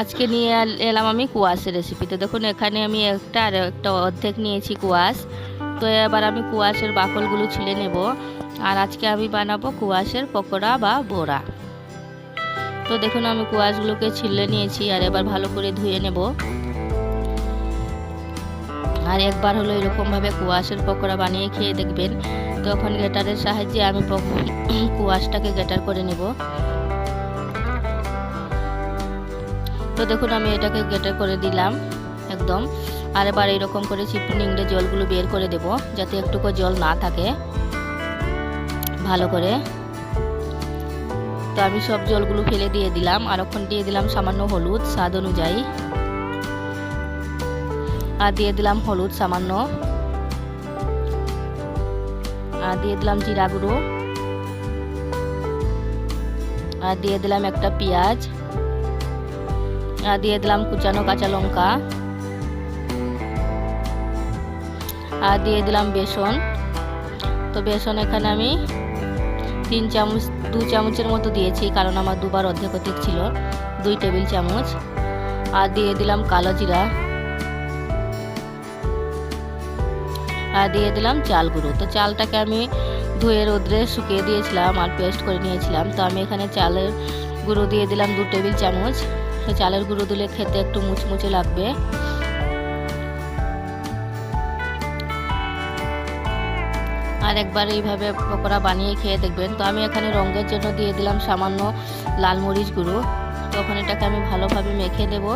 আজকে নিয়ে এলাম আমি কুয়াশের রেসিপিতে দেখুন, এখানে আমি একটা আর একটা অর্ধেক নিয়েছি কুয়াশ। তো এবার আমি কুয়াশের বাকলগুলো ছিলে নেব। আর আজকে আমি বানাবো কুয়াশের পকোড়া বা বড়া। তো দেখুন, আমি কুয়াশগুলোকে ছিলে নিয়েছি আর এবার ভালো করে ধুয়ে নেব। আর একবার হলো এরকমভাবে কুয়াশের পকোড়া বানিয়ে খেয়ে দেখবেন। তখন গেটারের সাহায্যে আমি কুয়াশটাকে গেটার করে নেব। তো দেখুন, আমি এটাকে গেটে করে দিলাম একদম। আর এবার এরকম করে চিপু নিংড়ে জলগুলো বের করে দেব, যাতে একটুকু জল না থাকে। ভালো করে। তো আমি সব জলগুলো ফেলে দিয়ে দিলাম, আর এখন দিয়ে দিলাম সামান্য হলুদ স্বাদ অনুযায়ী। আর দিয়ে দিলাম হলুদ সামান্য। আর দিয়ে দিলাম জিরা গুঁড়ো। আর দিয়ে দিলাম একটা পেঁয়াজ। দিয়ে দিলাম কুচানো কাঁচা লঙ্কা। আর দিয়ে দিলাম বেসন। তো বেসন এখানে আমি তিন চামচ, দু চামচের মতো দিয়েছি, কারণ আমার দুবার অর্ধেক অর্ধেক ছিল, দুই টেবিল চামচ। আর দিয়ে দিলাম কালো জিরা। আর দিয়ে দিলাম চাল গুঁড়ো। তো চালটাকে আমি ধুয়ে রোদ্রে শুকিয়ে দিয়েছিলাম আর পেস্ট করে নিয়েছিলাম। তো আমি এখানে চালের গুঁড়ো দিয়ে দিলাম দু টেবিল চামচ। তো চালের গুঁড়ো দিলে খেতে একটু মুচমুচে লাগবে। আর একবার এইভাবে পকোড়া বানিয়ে খেয়ে দেখবেন। তো আমি এখানে রঙের জন্য দিয়ে দিলাম সামান্য লাল মরিচ গুঁড়ো। তখন এটাকে আমি ভালোভাবে মেখে দেব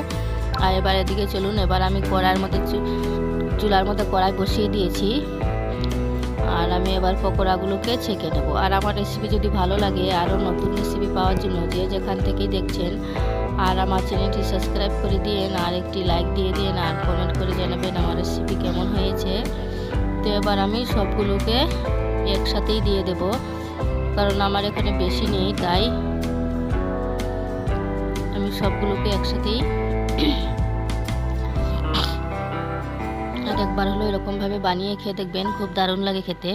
আর এবার এদিকে চলুন, এবার আমি কড়ার মধ্যে চুলার মধ্যে কড়াই বসিয়ে দিয়েছি। আর আমি এবার পকোড়াগুলোকে ছেঁকে নেব। আর আমার রেসিপি যদি ভালো লাগে, আরও নতুন রেসিপি পাওয়ার জন্য যে যেখান থেকেই দেখছেন, আর আমার চ্যানেলটি সাবস্ক্রাইব করে দিন আর একটি লাইক দিয়ে দিন আর কমেন্ট করে জানাবেন আমার রেসিপি কেমন হয়েছে। তো এবার আমি সবগুলোকে একসাথেই দিয়ে দেব, কারণ আমার এখানে বেশি নেই, তাই আমি সবগুলোকে একসাথেই একবার হলো এরকমভাবে বানিয়ে খেয়ে দেখবেন, খুব দারুণ লাগে খেতে।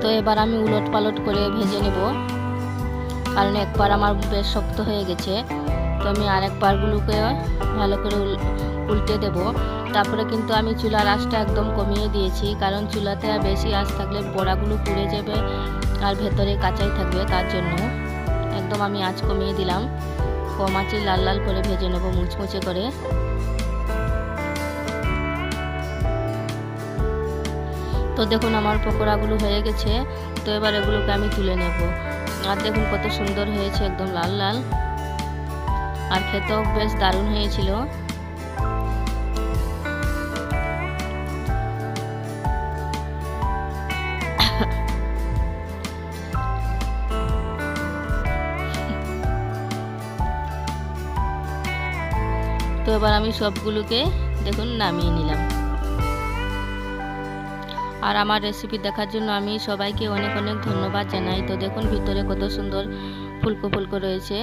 তো এবার আমি উলট পালট করে ভেজে নেব, কারণ একবার আমার বেশ শক্ত হয়ে গেছে। তো আমি আরেকবারগুলোকে ভালো করে উল্টে দেব। তারপরে কিন্তু আমি চুলার আঁচটা একদম কমিয়ে দিয়েছি, কারণ চুলাতে আর বেশি আঁচ থাকলে বড়াগুলো পুড়ে যাবে আর ভেতরে কাঁচাই থাকবে তার জন্য। একদম আমি আঁচ কমিয়ে দিলাম। কম আঁচে লাল লাল করে ভেজে নেব মুচমুচে করে। তো দেখুন আমার পকোড়াগুলো হয়ে গেছে। তো এবার এগুলোকে আমি তুলে নেব। আর দেখুন কত সুন্দর হয়েছে, একদম লাল লাল। আর খেতেও বেশ দারুণ হয়েছিল। তো এবার আমি সবগুলোকে দেখুন নামিয়ে নিলাম। আর আমার রেসিপি দেখার জন্য আমি সবাইকে অনেক অনেক ধন্যবাদ জানাই। তো দেখুন ভিতরে কত সুন্দর ফুলকো ফুলকো রয়েছে।